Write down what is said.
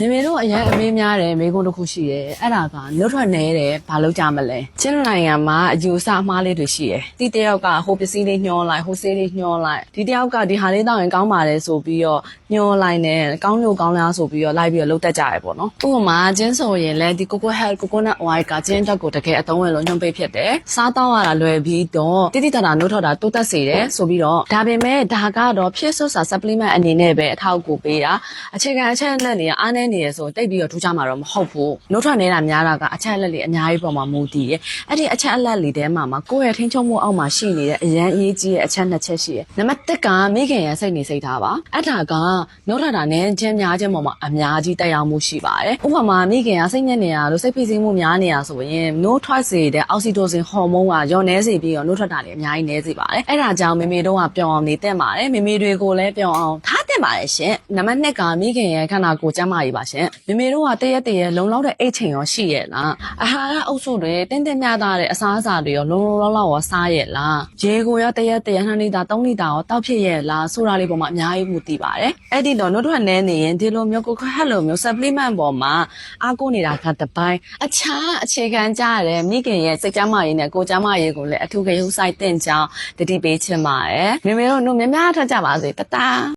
မေမေတို့အရင်အမေးများတယ်မိကုန်းတစ်ခုရှိတယ်အဲ့ဒါကနှုတ်ထွက်နေတယ်ဘာလို့ကြမလဲချင်းနိုင်ငံမှာအယူအဆအမှားလေးတွေရှိတယ်ဒီတယောက်ကဟိုပစ္စည်းလေးညှောလိုက်ဟိုဆေးလေးညှောလိုက်ဒီတယောက်ကဒီဟာလေးတောင်းရင်ကောင်းပါတယ်ဆိုပြီးတော့ညှောလိုက်နေကောင်းလို့ကောင်းလားဆိုပြီးတော့လိုက်ပြီးတော့လုတ်တက်ကြရပေါ့နော်ဥပမာချင်းဆိုရင်လည်းဒီ coco head coconut oil ကချင်းတက်ကိုတကယ်အသုံးဝင်လို့ညွှန်ပေးဖြစ်တယ်စားတော့ရတာလွယ်ပြီးတော့တိတိတတာနှုတ်ထွက်တာတိုးတက်စေတယ်ဆိုပြီးတော့ဒါပေမဲ့ဒါကတော့ဖြစ်စွစာ supplement အနေနဲ့ပဲအထောက်အကူပေးတာအခြေခံအချက်အလက်တွေကအားနည်းနေရဆိုတိတ်ပြီးတော့ထူးခြားမှာတော့မဟုတ်ဘူးနှုတ်ထွက်နေတာများတာကအချက်အလက်တွေအများကြီးပေါ်မှာမူတည်ရဲ့အဲ့ဒီအချက်အလက်တွေထဲမှာမှာကိုယ့်ရဲ့ထိန်းချုပ်မှုအောက်မှာရှိနေတဲ့အရန်အရေးကြီးတဲ့အချက်နှစ်ချက်ရှိတယ်နံပါတ်1ကမိခင်ရဲ့စိတ်နေစိတ်ထားပါအဲ့ဒါကနှုတ်ထွက်တာနဲ့ချင်းများချင်းပေါ်မှာအများကြီးတက်ရောက်မှုရှိပါတယ်ဥပမာမိခင်ကစိတ်ညစ်နေရလို့စိတ်ဖိစီးမှုများနေရဆိုရင်နှုတ်ထွက်စေတဲ့အောက်ဆီတိုစင်ဟော်မုန်းကညော့နေစေပြီးတော့နှုတ်ထွက်တာတွေအများကြီးနေစေပါတယ်အဲ့ဒါကြောင့်မေမေတို့ကပျော်အောင်နေတက်ပါတယ်မေမေတွေကိုလည်းပျော်အောင်ထား တက်ပါတယ်ရှင်နံပါတ်2ကမိခင်ရဲ့ခန္ဓာကိုယ်ကျန်းမာရေးပါရှင်မေမေတို့ကတရက်တရက်လုံလောက်တဲ့အိတ်ချိန်ရောရှိရဲ့လားအာဟာရအုပ်စုတွေတင်းတင်းမြတာတဲ့အစားအစာတွေရောလုံလုံလောက်လောက်ရောစားရဲ့လားရေကိုရောတရက်တရက်2လီတာ3လီတာရောတောက်ဖြစ်ရဲ့လားဆိုတာလေးပေါ်မှာအများကြီးမှုတည်ပါတယ်အဲ့ဒီတော့နှုတ်ထွက်နေနေရင်ဒီလိုမျိုးကိုခဟက်လိုမျိုး supplement ပေါ်မှာအားကိုးနေတာကတစ်ပိုင်းအခြားအခြေခံကြတဲ့မိခင်ရဲ့စိတ်ကျန်းမာရေးနဲ့ကိုယ်ကျန်းမာရေးကိုလည်းအထူးဂရုစိုက်တင်ကြောင်းတတိပေးချင်ပါတယ်မေမေတို့နှုတ်များများထွက်ကြပါစေတတား